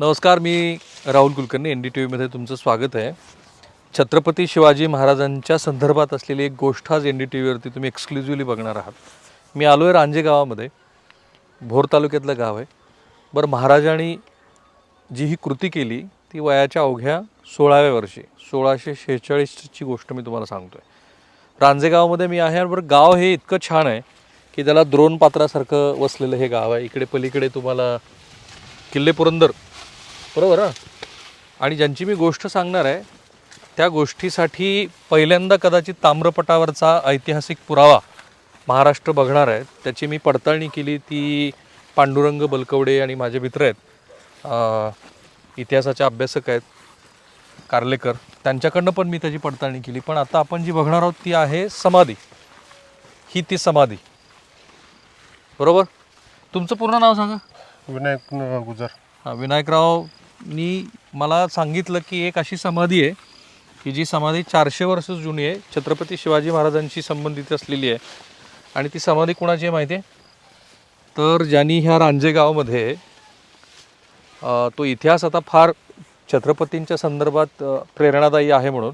नमस्कार मी Rahul Kulkarni N D T व्हीमध्ये तुमचं स्वागत आहे. छत्रपती शिवाजी महाराजांच्या संदर्भात असलेली एक गोष्ट आज एन डी टी व्हीवरती तुम्ही एक्सक्लुझिव्हली बघणार आहात. मी आलो आहे रांजे गावामध्ये. भोर तालुक्यातलं गाव आहे. बरं महाराजांनी जी ही कृती केली ती वयाच्या अवघ्या सोळाव्या वर्षी सोळाशे शेहेचाळीसची गोष्ट मी तुम्हाला सांगतो आहे रांजेगावमध्ये मी आहे आणि बरं गाव हे इतकं छान आहे की त्याला द्रोण पात्रासारखं वसलेलं हे गाव आहे. इकडे पलीकडे तुम्हाला किल्ले पुरंदर बरोबर ना? आणि ज्यांची मी गोष्ट सांगणार आहे त्या गोष्टीसाठी पहिल्यांदा कदाचित ताम्रपटावरचा ऐतिहासिक पुरावा महाराष्ट्र बघणार आहे त्याची मी पडताळणी केली ती पांडुरंग बलकवडे आणि माझे मित्र आहेत इतिहासाचे अभ्यासक आहेत कार्लेकर. त्यांच्याकडनं पण मी त्याची पडताळणी केली. पण आता आपण जी बघणार आहोत ती आहे समाधी. ही ती समाधी. बरोबर? तुमचं पूर्ण नाव सांगा. विनायक गुजर. हा, नी मला सांगितलं की एक अशी समाधी आहे की जी समाधी चारशे वर्ष जुनी आहे छत्रपती शिवाजी महाराजांशी संबंधित असलेली आहे. आणि ती समाधी कुणाची आहे माहिती आहे? तर ज्यांनी ह्या रांजे गावामध्ये तो इतिहास आता फार छत्रपतींच्या संदर्भात प्रेरणादायी आहे म्हणून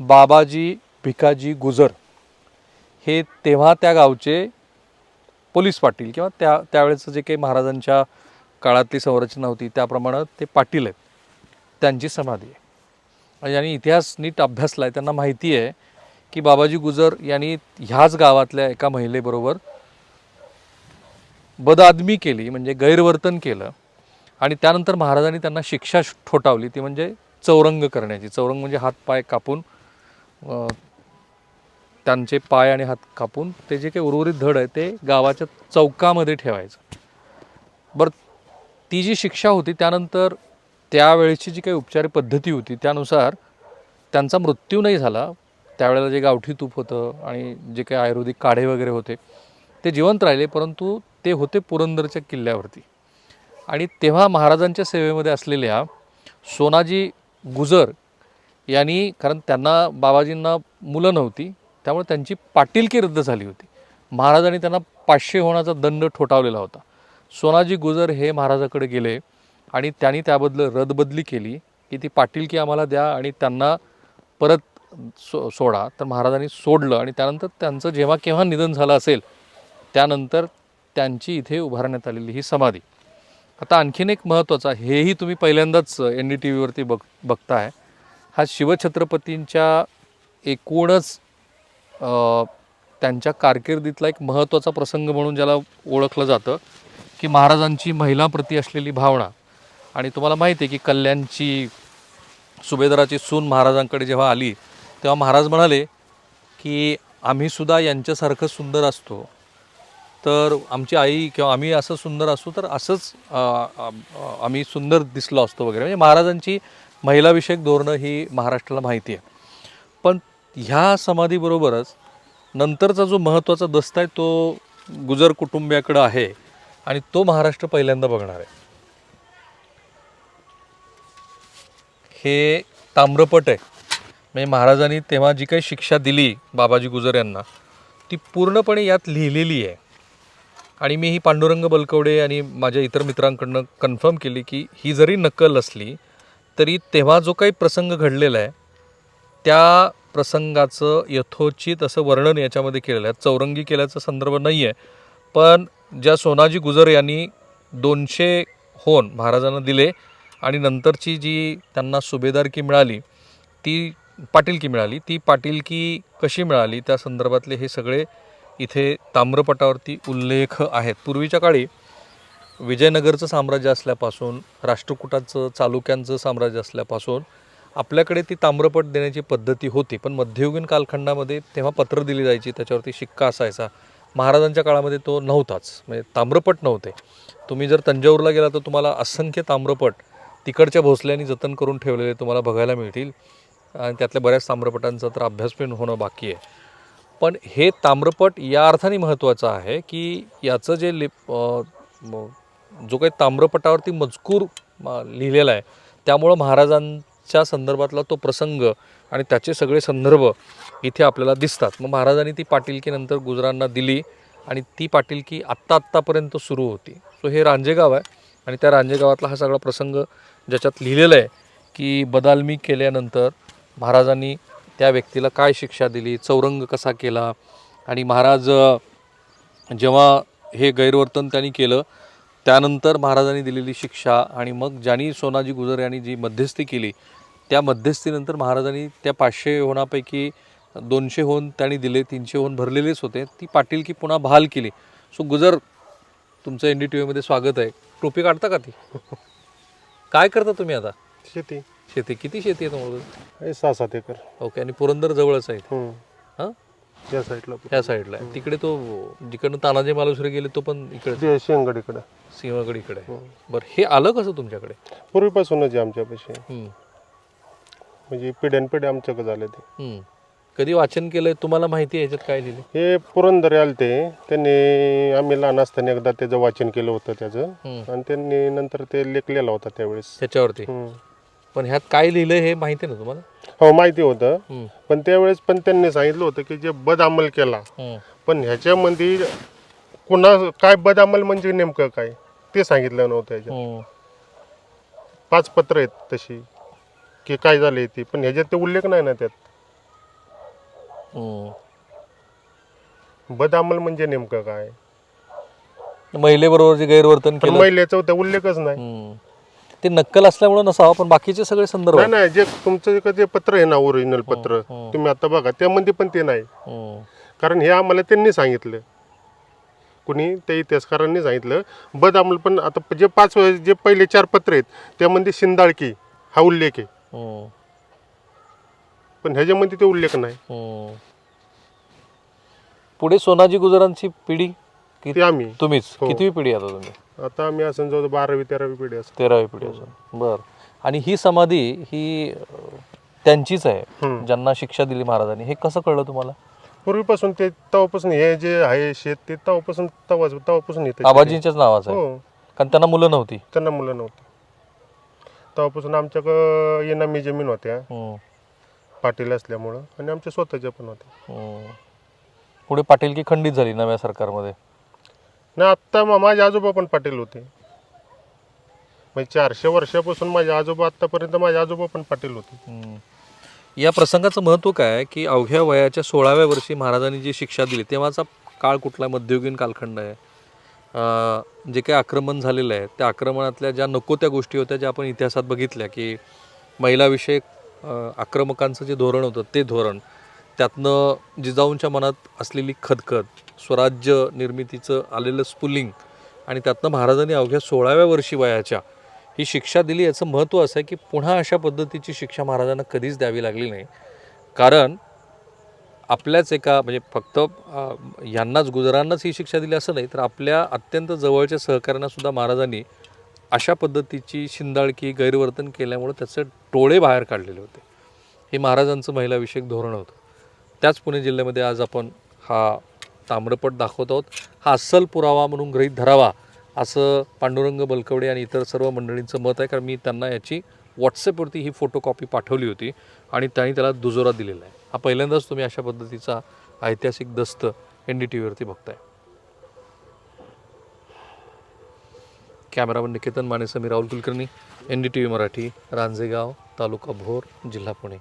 बाबाजी भिकाजी गुजर हे तेव्हा त्या गावचे पोलीस पाटील किंवा त्या त्यावेळेचं जे काही महाराजांच्या काळातली संरचना होती त्याप्रमाणे ते पाटील आहेत. त्यांची समाधी आहे. म्हणजे आणि ज्यांनी इतिहास नीट अभ्यासला आहे त्यांना माहिती आहे की बाबाजी गुजर यांनी ह्याच गावातल्या एका महिलेबरोबर बदआदमी केली म्हणजे गैरवर्तन केलं आणि त्यानंतर महाराजांनी त्यांना शिक्षा ठोठावली ती म्हणजे चौरंग करण्याची. चौरंग म्हणजे हात पाय कापून त्यांचे पाय आणि हात कापून ते जे काही उर्वरित धड आहे ते गावाच्या चौकामध्ये ठेवायचं. बरं ती जी शिक्षा होती त्यानंतर त्यावेळेची जी काही उपचार पद्धती होती त्यानुसार त्यांचा मृत्यू नाही झाला. त्यावेळेला जे गावठी तूप होतं आणि जे काही आयुर्वेदिक काढे वगैरे होते ते जिवंत राहिले परंतु ते होते पुरंदरच्या किल्ल्यावरती. आणि तेव्हा महाराजांच्या सेवेमध्ये असलेल्या सोनाजी गुजर यांनी कारण त्यांना बाबाजींना मुलं नव्हती त्यामुळे त्यांची पाटीलकी रद्द झाली होती. महाराजांनी त्यांना पाचशे होण्याचा दंड ठोठावलेला होता. सोनाजी गुजर हे महाराजाकडे गेले आणि त्यांनी त्याबद्दल रदबदली केली की ती पाटीलकी आम्हाला द्या आणि त्यांना परत सो सोडा. तर महाराजांनी सोडलं आणि त्यानंतर त्यांचं जेव्हा केव्हा निधन झालं असेल त्यानंतर त्यांची इथे उभारण्यात आलेली ही समाधी. आता आणखीन एक महत्त्वाचा हेही तुम्ही पहिल्यांदाच एन डी टी व्हीवरती बघ बघताय. हा शिवछत्रपतींच्या एकूणच त्यांच्या कारकिर्दीतला एक महत्त्वाचा प्रसंग म्हणून ज्याला ओळखलं जातं की महाराजांची महिलाप्रती असलेली भावना. आणि तुम्हाला माहिती आहे की कल्याणची सुभेदाराची सून महाराजांकडे जेव्हा आली तेव्हा महाराज म्हणाले की आम्हीसुद्धा यांच्यासारखं सुंदर असतो. तर आमची आई किंवा आम्ही असं सुंदर असू तर असंच आम्ही सुंदर दिसलो असतो वगैरे. म्हणजे महाराजांची महिलाविषयक धोरणं ही महाराष्ट्राला माहिती आहे. पण ह्या समाधीबरोबरच नंतरचा जो महत्त्वाचा दस्त आहे तो गुजर कुटुंबियाकडं आहे. आणि तो महाराष्ट्र पहिल्यांदा बघणार आहे. हे ताम्रपट आहे. म्हणजे महाराजांनी तेव्हा जी काही शिक्षा दिली बाबाजी गुजर यांना ती पूर्णपणे यात लिहिलेली आहे. आणि मी ही पांडुरंग बलकवडे आणि माझ्या इतर मित्रांकडनं कन्फर्म केली की ही जरी नक्कल असली तरी तेव्हा जो काही प्रसंग घडलेला आहे त्या प्रसंगाचं यथोचित असं वर्णन याच्यामध्ये केलेलं आहे. चौरंगी केल्याचा संदर्भ नाही आहे पण ज्या सोनाजी गुजर यांनी दोनशे होन महाराजांना दिले आणि नंतरची जी त्यांना सुभेदारकी मिळाली ती पाटीलकी मिळाली. ती पाटीलकी कशी मिळाली? त्या संदर्भातले हे सगळे इथे ताम्रपटावरती उल्लेख आहेत. पूर्वीच्या काळी विजयनगरचं साम्राज्य असल्यापासून राष्ट्रकुटाचं चालुक्यांचं साम्राज्य असल्यापासून आपल्याकडे ती ताम्रपट देण्याची पद्धती होती. पण मध्ययुगीन कालखंडामध्ये तेव्हा पत्र दिली जायची त्याच्यावरती शिक्का असायचा. महाराजांच्या काळामध्ये तो नव्हताच. म्हणजे ताम्रपट नव्हते. तुम्ही जर तंजावरला गेला तर तुम्हाला असंख्य ताम्रपट तिकडच्या भोसल्यांनी जतन करून ठेवलेले तुम्हाला बघायला मिळतील. आणि त्यातल्या बऱ्याच ताम्रपटांचा तर अभ्यास पण होणं बाकी आहे. पण हे ताम्रपट या अर्थाने महत्त्वाचं आहे की याचं जे लिप जो काही ताम्रपटावरती मजकूर लिहिलेला आहे त्यामुळं महाराजांच्या संदर्भातला तो प्रसंग आणि त्याचे सगळे संदर्भ इथे आपल्याला दिसतात. मग महाराजांनी ती पाटीलकी नंतर गुजरांना दिली आणि ती पाटीलकी आत्ता आत्तापर्यंत सुरू होती. सो हे रांजेगाव आहे आणि त्या रांजेगावातला हा सगळा प्रसंग ज्याच्यात लिहिलेला आहे की बदालमी केल्यानंतर महाराजांनी त्या व्यक्तीला काय शिक्षा दिली चौरंग कसा केला आणि महाराज जेव्हा हे गैरवर्तन त्यांनी केलं त्यानंतर महाराजांनी दिलेली शिक्षा आणि मग ज्यांनी सोनाजी गुजर यांनी जी मध्यस्थी केली त्या मध्यस्थीनंतर महाराजांनी त्या पाचशे होण्यापैकी दोनशे होऊन त्यांनी दिले तीनशे होऊन भरलेलेच होते. ती पाटील की पुन्हा बहाल केली. सो गुजर तुमचं एन डी टी व्हीमध्ये स्वागत आहे. टोपी काढता का ती? काय करता तुम्ही आता? शेती. शेती. किती शेती आहे तुम्हाला? सहा सात एकर. ओके आणि पुरंदर जवळच आहे. हम्म. हां? या साईडला. ह्या साईडला. आहे तिकडे तो जिकडनं तानाजी मालुसरे गेले तो पण इकडे. ते शेंगडीकडं सिंहगड इकडे. आहे बरं हे आलं कसं तुमच्याकडे? पूर्वीपासूनच आहे आमच्यापाशी. हम्म, म्हणजे पिढ्यानपिढ्या आमच्याकडे झालं ते. हम्म. कधी वाचन केलंय? तुम्हाला माहिती आहे याच्यात काय लिहिलं हे पुरंदरे आले ते त्यांनी आम्ही लहान असताना एकदा त्याचं वाचन केलं होतं त्याचं. आणि त्यांनी नंतर ते लेखलेला होता त्यावेळेस. त्याच्यावरती? हम्म. पण ह्यात काय लिहिलंय हे माहिती आहे ना तुम्हाला? हो माहिती होतं. पण त्यावेळेस पण त्यांनी सांगितलं होतं की जे बद अंमल केला हम्म, पण ह्याच्यामध्ये कुणा काय बद अंमल म्हणजे नेमकं काय? ते सांगितलं नव्हतं ह्याच्यात हम्म, पाच पत्र आहेत तशी की काय झाले ते. पण ह्याच्यात ते उल्लेख नाही ना त्यात. हम्म. बद अंमल म्हणजे नेमकं काय? महिलेबरोबर जे गैरवर्तन पण केलं. महिलेचं त्या उल्लेखच नाही. हम्म. ते नक्कल असल्यामुळे नसावं पण बाकीचे सगळे संदर्भ नाही नाही जे तुमचं जे जे पत्र आहे ना ओरिजिनल पत्र हम्म. तुम्ही आता बघा त्यामध्ये पण ते नाही. हम्म, कारण हे आम्हाला त्यांनी सांगितलं. कुणी? त्या इतिहासकारांनी सांगितलं. बद अंमल पण आता जे पाच जे पहिले चार पत्र आहेत त्यामध्ये शिंदाळकी हा उल्लेख आहे. हम्म, पण ह्याच्यामध्ये ते उल्लेख नाही. हम्म. पुढे सोनाजी गुजरांची पिढी कि- ते आम्ही. तुम्हीच? हो. कितवी पिढी आता तुम्ही? आता आम्ही असं जवळ बारावी तेरावी पिढी असं तेरावी पिढी असून. बर. आणि ही समाधी ही अं, त्यांचीच आहे. हम्म. ज्यांना शिक्षा दिली महाराजांनी. हे कसं कळलं तुम्हाला? पूर्वीपासून ते तेव्हापासून हे जे आहे शेत ते तेव्हापासून तेव्हा तेव्हापासून येते. आबाजींच्याच नावाचं आहे. हो. कारण त्यांना मुलं नव्हती. त्यांना मुलं नव्हती. तेव्हापासून आमच्याकडं येनामी जमीन होत्या. हम्म, पाटील असल्यामुळं आणि आमच्या स्वतःच्या पण होत्या हम्म. पुढे पाटीलकी खंडित झाली नव्या सरकारमध्ये? नाही आत्ता मा- माझे आजोबा पण पाटील होते. म्हणजे चारशे वर्षापासून माझे आजोबा आत्तापर्यंत माझे आजोबा पण पाटील होते. हम्म. या प्रसंगाचं महत्त्व काय आहे की अवघ्या वयाच्या सोळाव्या वर्षी महाराजांनी जी शिक्षा दिली तेव्हाचा काळ कुठला मध्ययुगीन कालखंड आहे. अं, जे काही आक्रमण झालेलं आहे त्या आक्रमणातल्या ज्या नको त्या गोष्टी होत्या ज्या आपण इतिहासात बघितल्या की महिलाविषयक आक्रमकांचं जे धोरण होतं ते धोरण त्यातनं जिजाऊंच्या मनात असलेली खदखद स्वराज्य निर्मितीचं आलेलं स्फुलिंग आणि त्यातनं महाराजांनी अवघ्या सोळाव्या वर्षी वयाच्या ही शिक्षा दिली याचं महत्त्व असं आहे की पुन्हा अशा पद्धतीची शिक्षा महाराजांना कधीच द्यावी लागली नाही. कारण आपल्याच एका म्हणजे फक्त यांनाच गुजरांनाच ही शिक्षा दिली असं नाही तर आपल्या अत्यंत जवळच्या सहकाऱ्यांनासुद्धा महाराजांनी अशा पद्धतीची शिंदाळकी गैरवर्तन केल्यामुळे त्याचे टोळे बाहेर काढलेले होते. हे महाराजांचं महिलाविषयक धोरण होतं. त्याच पुणे जिल्ह्यामध्ये आज आपण हा ताम्रपट दाखवत आहोत. हा अस्सल पुरावा म्हणून गृहीत धरावा असं पांडुरंग बलकवडे आणि इतर सर्व मंडळींचं मत आहे. कारण मी त्यांना याची व्हॉट्सअपवरती ही फोटोकॉपी पाठवली होती आणि त्यांनी त्याला दुजोरा दिलेला आहे. हा पहिल्यांदाच तुम्ही अशा पद्धतीचा ऐतिहासिक दस्त एन डी टी व्हीवरती बघताय. कॅमेरामन निकेतन माने समी Rahul Kulkarni N D T V Marathi Ranjegaon तालुका भोर जिल्हा पुणे.